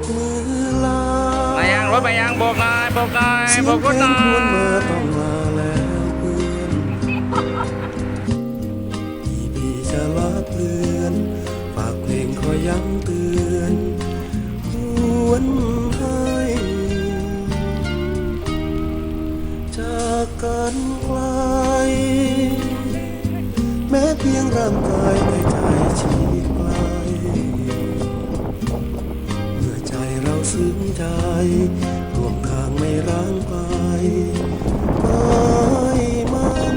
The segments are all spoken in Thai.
กมือลามายังรถมายังโบกหน่อยโบกหน่อยเสียงโบกเพรลถหน่งอครวญยมาต้องลาแล้วเพื่อนที่พี่จะลาเลือนฝากเพลงคอยย้ำเตือนหวนให้จากกันไกลแม้เพียงร่างกายแต่ใจฉีก ซึ้งใจร่วมทางไม่ร้างไปไม่มัน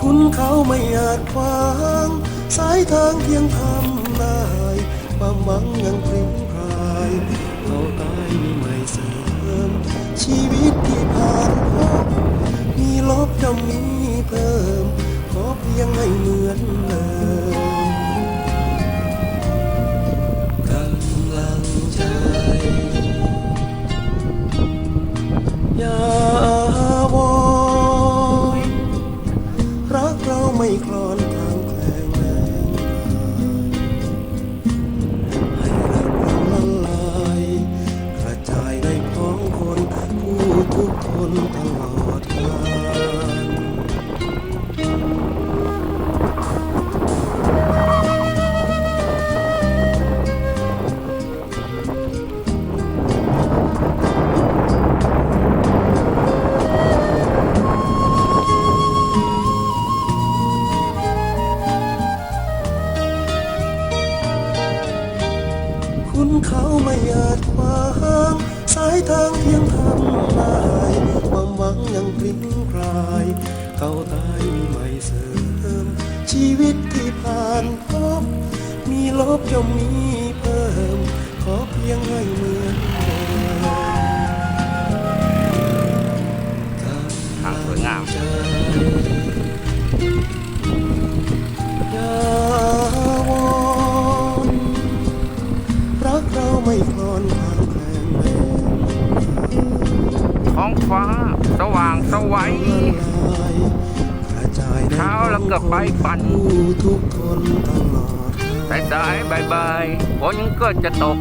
คุณเขาไม่อาจขวาง สายทางเพียงทำได้ความหวังยังพริ้งพรายเราตายมีไม่เสริม ชีวิตที่ผ่านพบมีลบจะมีเพิ่ม ขอเพียงให้เหมือนเดิม ทุกคนตลอดกาลคุณเขาไม่อาจวางสายทางเพียง วังยังพลิ้งพราย เขาตายมีไม่เสริม ชีวิตที่ผ่านพบ มีลบย่อมมีเพิ่ม ขอเพียงให้เหมือนเดิมทางสวยงามใจอย่าวอนรักเราไม่คลอนทางแคลงแรง ท้องฟ้าสว่างสวัยละลายกระจายในเช้าแล้วก็ไปปั่นผู้ทุกคนตลอดกาลสายสายบายบายฝนก็จะตก